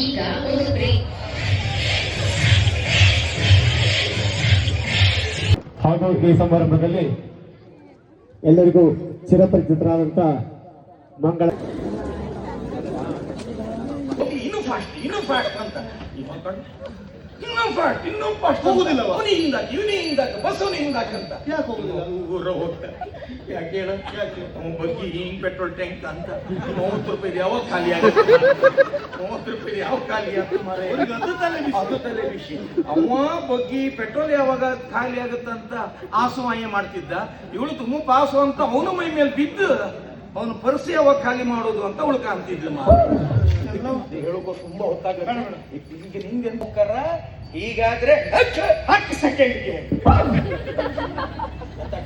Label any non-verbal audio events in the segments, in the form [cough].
ಈಗ ಒಂದು ಬ್ರೇಕ್ ಹಾಗೂ ಈ ಸಮಾರಂಭದಲ್ಲಿ ಎಲ್ಲರಿಗೂ ಚಿರಪರಿಚಿತರಾದಂತ ಮಂಗಳ ಇನ್ನೂ ಫಾಸ್ಟ್ ಇನ್ನೂ ಫಾಸ್ಟ್ ಅಂತ. ಇನ್ನೂ ಫಾಸ್ಟ್ ಇನ್ನೂ ಫಾಸ್ಟ್ ಹೋಗುದಿಲ್ಲ ಅವನೇ ಹಿಂದಾಕ ಇವನೇ ಹಿಂದಾಕ ಬಸ್ ಅವನೇ ಹಿಂದಾಕ ಅಂತ. ಯಾಕೆ ಹೋಗುದಿಲ್ಲ? ಊರ ಹೋಗ್ತಾರೆ ಯಾಕೆ ಹೇಳ? ಯಾಕೆ? ಅವನ ಬಗ್ಗೆ ಹಿಂಗ್ ಪೆಟ್ರೋಲ್ ಟ್ಯಾಂಕ್ ಅಂತ. ಮೂವತ್ತು ರೂಪಾಯಿ ಯಾವಾಗ ಖಾಲಿ ಆಗುತ್ತೆ? ಮೂವತ್ತು ರೂಪಾಯಿ ಯಾವ ಖಾಲಿ ಅದು ತಲೆ ಬಿಸಿ ಅವ ಬಗ್ಗಿ ಪೆಟ್ರೋಲ್ ಯಾವಾಗ ಖಾಲಿ ಆಗುತ್ತಂತ ಆಸುವಾಯ ಮಾಡ್ತಿದ್ದ. ಇವಳು ತುಂಬ ಪಾಸು ಅಂತ ಅವನು ಮೈ ಮೇಲೆ ಬಿದ್ದು ಅವನು ಪರಿಸಿ ಯಾವಾಗ ಖಾಲಿ ಮಾಡೋದು ಅಂತ ಅವಳು ಕಾಣ್ತಿದ್ಲು ಹೇಳೋಕೋ ತುಂಬಾ ಹೊತ್ತಾಗುತ್ತೆ. ಈಗ ನಿಂಗೆ ಮುಖರ ಹೀಗಾದ್ರೆ ಹತ್ತು ಸೆಕೆಂಡ್ಗೆ.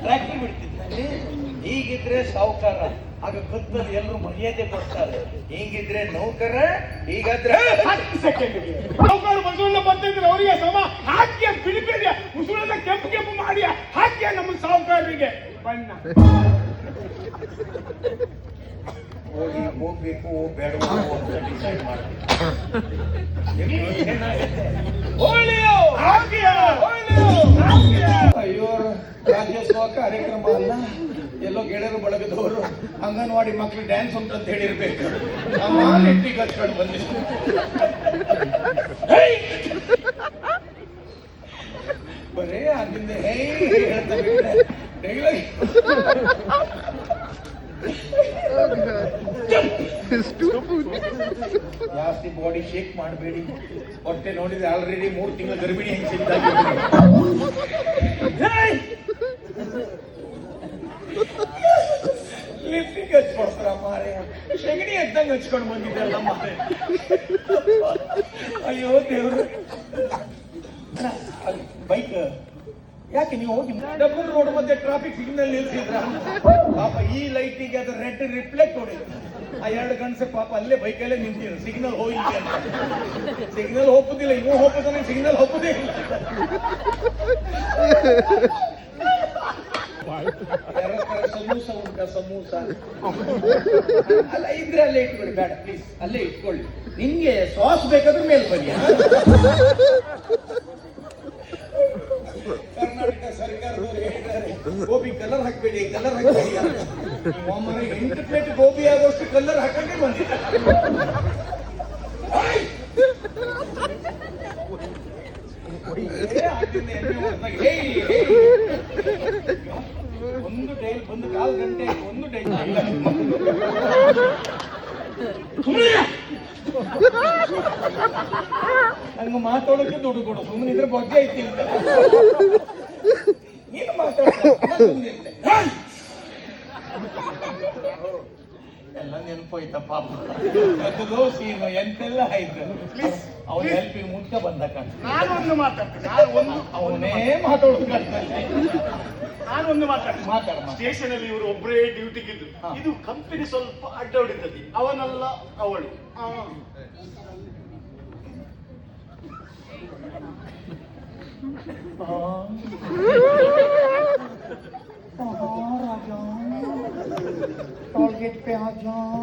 ಟ್ರ್ಯಾಕ್ಟರ್ ಬಿಡ್ತಿದ್ದಲ್ಲಿ ಹೀಗಿದ್ರೆ ಸಾವುಕಾರ. ಆಗ ಕತ್ತಲ್ಲಿ ಎಲ್ಲರೂ ಮರ್ಯಾದೆ ಕೊಡ್ತಾರೆ. ಹೀಗಿದ್ರೆ ನೌಕರ, ಹೀಗಾದ್ರೆ ಹತ್ತು ಸೆಕೆಂಡ್ಗೆ. ಸಾವುಕಾರ ಬಸವಣ್ಣ ಬರ್ತಿದ್ರು, ಅವರಿಗೆ ಸಮ ಹಾಕಿ ಬಿಡಿಬೇಡಿ ಉಸುಳನ್ನ ಕೆಂಪು ಕೆಂಪು ಮಾಡಿ ಹಾಕಿ ನಮ್ಮ ಸಾವುಕಾರರಿಗೆ. ಬಣ್ಣ. ಹೋಗಿ ಹೋಗ್ಬೇಕು ಬೇಡವೋ ಅಂತ ಡಿಸೈಡ್ ಅಯ್ಯೋ ರಾಜ್ಯೋತ್ಸವ ಕಾರ್ಯಕ್ರಮ ಅಲ್ಲ? ಎಲ್ಲೋ ಗೆಳೆಯರು ಬಳಗದವರು ಅಂಗನವಾಡಿ ಮಕ್ಳು ಡ್ಯಾನ್ಸ್ ಅಂತ ಹೇಳಿರ್ಬೇಕು. ನಮ್ಮ ಎಟ್ಟಿಗೆ ಹಚ್ಕೊಂಡು ಬಂದಿದ್ದೆ ಶೇಕ್ ಮಾಡಬೇಡಿ. ಹೊಟ್ಟೆ ನೋಡಿದ್ರೆ ಆಲ್ರೆಡಿ ಮೂರು ತಿಂಗಳ ಗರ್ಭಿಣಿ ಹೆಂಗ್ ಸಿದ್ಧಾಗಿ ಲಿಫ್ಟಿಗೆ ಹಚ್ಕೊಡ್ತಾರ ಮಾರೆ? ಸೆಗಣಿ ಎದ್ದಂಗೆ ಹಚ್ಕೊಂಡು ಬಂದಿದ್ದಲ್ಲ ಮಾರೆ? ಅಯ್ಯೋ ದೇವ್ರು. ಬೈಕ್ ಯಾಕೆ ನೀವು ಹೋಗಿ ಡಬಲ್ ರೋಡ್ ಮಧ್ಯೆ ಟ್ರಾಫಿಕ್ ಸಿಗ್ನಲ್ ನಿಲ್ಸಿದ್ರ? ಪಾಪ ಈ ಲೈಟಿಗೆ ಅದು ರೆಡ್ ರಿಫ್ಲೆಕ್ಟ್ ಹೊಡಿದ್ರು ಆ ಎರಡು ಗಂಡಸ ಪಾಪ ಅಲ್ಲೇ ಬೈಕಲ್ಲೇ ನಿಂತಿದ್ರು. ಸಿಗ್ನಲ್ ಹೋಗಿ ಸಿಗ್ನಲ್ ಹೋಗುದಿಲ್ಲ ಇವ ಹೋಗ್ತಾನೆ ಸಿಗ್ನಲ್ ಹೋಗುದೇ ಇಲ್ಲ ಸಮೂಸ ಉಂಟ ಸಮೂಸ ಅಲ್ಲ, ಇದ್ರೆ ಅಲ್ಲೇ ಇಟ್ಕೊಳ್ಳಿ, ಬೇಡ ಪ್ಲೀಸ್ ಅಲ್ಲೇ ಇಟ್ಕೊಳ್ಳಿ. ನಿಮ್ಗೆ ಸಾಸ್ ಬೇಕಾದ್ರೆ ಮೇಲೆ ಬನ್ನಿ. ಕರ್ನಾಟಕ ಸರ್ಕಾರದವರು ಹೇಳಿದ್ದಾರೆ, ಗೋಬಿ ಕಲರ್ ಹಾಕ್ಬೇಡಿ ಕಲರ್ ಹಾಕ್ಬೇಡಿ ಎಂಟು ಪ್ಲೇಟ್ ಗೋಬಿ ಆಗೋಷ್ಟು ಕಲರ್ ಹಾಕಂಗೆ ಬಂದಿದೆ ಏ, ಅದನ್ನ ಎಣ್ಣೆ ಹೊಡ್ದಾಗ, ಹೇಯ್, ಹೇಯ್. ಒಂದು ಡೈಲ್ ಬಂದು ಕಾಲು ಗಂಟೆ ಆಯ್ತು, ಒಂದು ಡೈಲ್ ಇಲ್ಲ ಹಂಗ ಮಾತಾಡೋಕೆ ದುಡ್ಡು ಕೊಡು ಸುಮ್ಮನೆ ಇದ್ರೆ ಬಗ್ಗೆ ಐತಿ ಅಂತ ನೀನು ಮಾತಾಡ್ತೀನಿ ಎಲ್ಲ ನೆನಪೋಯ್ತ ಪಾಪ ಅದು ಸೀನು ಎಂತೆಲ್ಲ ಆಯ್ತು ಅವನ ಹೆಲ್ಪಿಗೆ ಮುಂಚೆ ಬಂದ ಕಣ ನಾನು ಒಂದು ಮಾತಾಡ್ತೀನಿ ನಾನು ಒಂದು ಅವನೇ ಮಾತಾಡೋದು ಕಣ್ತಂತೆ. ನಾನು ಒಂದು ಮಾತಾಡ್ತೀನಿ ಮಾತಾಡ ಮಾತಾಡ. ಸ್ಟೇಷನ್ ಅಲ್ಲಿ ಇವರು ಒಬ್ಬರೇ ಡ್ಯೂಟಿಗಿದ್ದು ಹಾ. ಇದು ಕಂಪನಿ ಸ್ವಲ್ಪ ಅಡ್ಡ ಹೊಡಿತದೆ ಅವನಲ್ಲ ಅವಳು ಆ. टॉलगेट पे आ जा बेंगलोर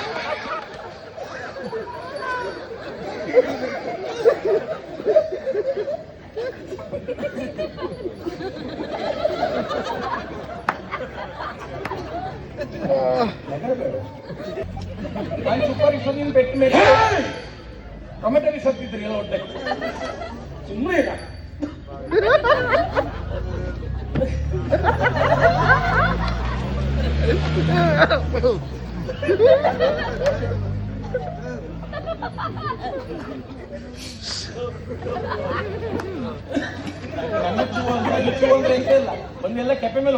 ನಾನು ಸುಪಾರಿ ಸೊನ್ನಿನ ಬೆಟ್ಟ ಮೇಲೆ ಟೊಮೆಟೊ ಸತ್ತಿದ್ರಿ ಎಲ್ಲ ಹೊಟ್ಟೆ ಸುಮ್ಮನೆ ಇಲ್ಲ ನನ್ನ ಚೂ ಅಂತ ಚೂ ಎಂತ ಇಲ್ಲ ಬಂದೆಲ್ಲ ಕೆಪೆ ಮೇಲೆ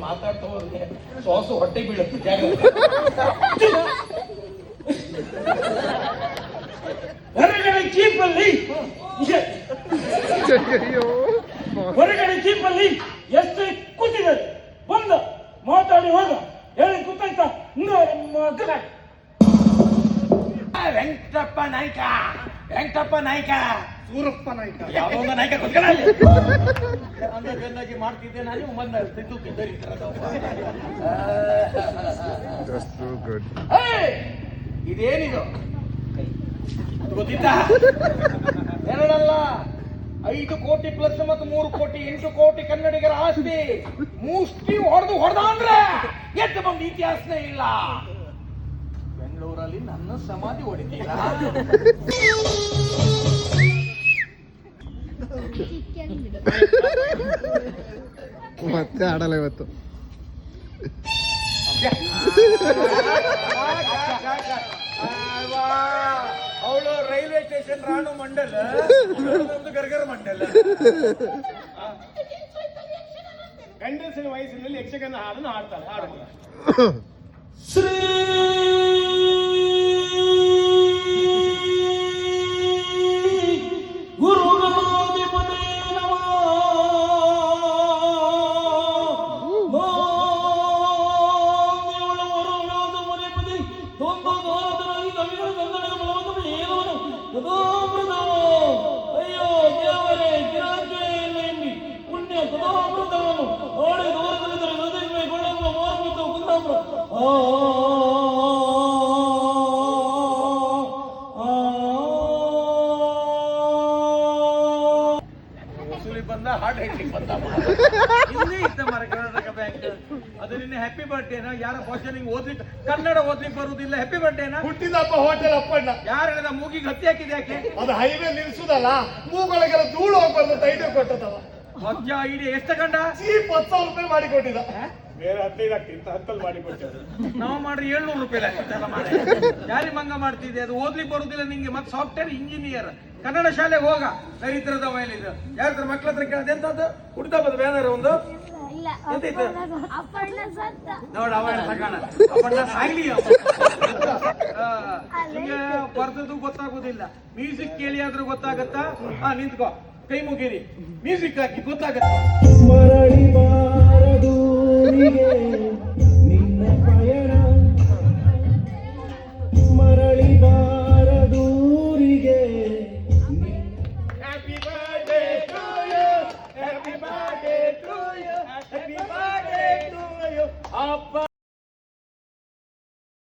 ಮಾತಾಡ್ತಾ ಹೋದ್ರೆ ಸಾಸು ಹೊಟ್ಟೆ ಬೀಳುತ್ತೆ. ಜಾಗ [laughs] ಹೊರಗಡೆ ಜೀಪಲ್ಲಿ ಇದೆ. ಹೊರಗಡೆ ಜೀಪಲ್ಲಿ ಎಷ್ಟು ಕೂತಿದೆ ಬಂದ ಮಾತಾಡಿ ಹೋಗ ಹೇಳಿ ಗೊತ್ತಾಯ್ತಾ ಮಗನ ವೆಂಕಟಪ್ಪ ನಾಯ್ಕ. ವೆಂಕಟಪ್ಪ ನಾಯ್ಕ. ಸೂರಪ್ಪ ನಾಯ್ಕ. ಯಾವುದೋ ಒಂದು ನಾಯ್ಕ ಕೊಟ್ಕೊಳ್ಳಿ ಚೆನ್ನಾಗಿ ಮಾಡ್ತಿದ್ದೆ ನಾನು good. ಏಯ್! ಇದೇನಿದು? ಇದು ಗೊತ್ತಿತ್ತಾ? ಎರಡಲ್ಲ. ಐದು ಕೋಟಿ ಪ್ಲಸ್ ಮತ್ತು ಮೂರು ಕೋಟಿ ಎಂಟು ಕೋಟಿ ಕನ್ನಡಿಗರ ಆಸ್ತಿ. ಮುಷ್ಟಿ ಹೊಡೆದು ಹೊಡೆದ ಅಂದ್ರೆ ಎದ್ದು ಬಂದು ಇತಿಹಾಸನೇ ಇಲ್ಲ. ನನ್ನ ಸಮಾಧಿ ಹೊಡಿತೀರಾ? ಮತ್ತೆ ಆಡಲ್ಲ ಇವತ್ತು. ಅವಳು ರೈಲ್ವೆ ಸ್ಟೇಷನ್ ರಾಣು ಮಂಡಲ್ ಒಂದು ಮಂಡಲ ಮಂಡಲ್. ಗಂಡಸಿನ ವಯಸ್ಸಿನಲ್ಲಿ ಯಕ್ಷಗಾನ ಹಾಡನ್ನು ಹಾಡ್ತಾಳೆ ಹಾಡು ಶ್ರೀ ಮನೆಪತಿ ತುಂಬ ಗಾನದರಾಗಿ ಕವಿಗಳು ಬಲವನ್ನು ಏದವನು ಕದಾಮೃತವ ಅಯ್ಯೋ ದೇವರೇ ಎಂಬಿ ಪುಣ್ಯ ಕದಾಮೃತವನ್ನು ಓಡಿ ದೂರದಲ್ಲಿದ್ದರೆ ಹೃದಯವೇ ಕೊಳ್ಳಮ್ಮ ಮಾರ್ಮಿತ ಕುಂದಾಪುರ ಆ ಬಂದ ಹಾರ್ಟ್ ಬಂದ ಇಲ್ಲಿ ಕರ್ನಾಟಕ ಬ್ಯಾಂಕ್ ಅದು ನಿನ್ನೆ ಹ್ಯಾಪಿ ಬರ್ಡೇನ ಯಾರ ಕ್ವಶನಿಂಗ್ ಓದ್ಲಿಕ್ಕೆ ಕನ್ನಡ ಓದ್ಲಿಕ್ಕೆ ಬರುವುದಿಲ್ಲ ಹ್ಯಾಪಿ ಬರ್ಡೇನ ಹುಟ್ಟಿದಪ್ಪ ಹೋಟೆಲ್ ಅಪ್ಪಣ್ಣ. ಯಾರು ಹೇಳಿದ? ಮೂಗಿಗೆ ಹತ್ತಿ ಹಾಕಿದೆ ಯಾಕೆ? ಅದು ಹೈವೇ ನಿಲ್ಸುದಲ್ಲ ಮೂಗೊಳಗೆಲ್ಲ ಧೂಳು ಹೋಗ್ಬಾರ್ದು ಅಂತ ಐಡಿಯಾ ಕೊಟ್ಟದವ. ಮಧ್ಯ ಐಡಿಯಾ ಎಷ್ಟು ಕಂಡ ಚೀಪ್ ಹತ್ತು ಸಾವಿರ ರೂಪಾಯಿ ಮಾಡಿ ಕೊಟ್ಟಿದ ಬೇರೆ ಹದಿನೈದು ಆಗ್ತಿತ್ತು ಹತ್ತಲ್ಲಿ ಮಾಡಿ ಕೊಟ್ಟದ್ದು ನಾವು ಮಾಡ್ರಿ ಏಳ್ನೂರು ರೂಪಾಯಿ ಲೆಕ್ಕ ಮಾಡಿ. ಯಾರಿ ಮಂಗ ಮಾಡ್ತಿದ್ದೆ? ಅದು ಓದ್ಲಿಕ್ಕೆ ಬರುದಿಲ್ಲ ನಿಂಗೆ. ಮತ್ತೆ ಸಾಫ್ಟ್ವೇರ್ ಇಂಜಿನಿಯರ್ ಕನ್ನಡ ಶಾಲೆಗೆ ಹೋಗ. ದರಿದ್ರದ ಮೈಲಿದು ಯಾರ ಮಕ್ಕಳ ಮಕ್ಳ ಹತ್ರ ಕೇಳದೆ? ಎಂತದ್ದು? ಹುಡ್ತಾ ಬಂದ ಬ್ಯಾನರ್ ಒಂದು. ನೋಡ ಬರ್ದದು ಗೊತ್ತಾಗೋದಿಲ್ಲ. ಮ್ಯೂಸಿಕ್ ಕೇಳಿ ಆದ್ರೂ ಗೊತ್ತಾಗತ್ತಾ? ನಿಂತ್ಕೋ. ಕೈ ಮುಗಿರಿ. ಮ್ಯೂಸಿಕ್ ಹಾಕಿ ಗೊತ್ತಾಗತ್ತ? ಮರಳಿ ಬಾರದು ನಿನ್ನ ಪಯಣ. ಮರಳಿ ಬಾರದೂರಿಗೆ up.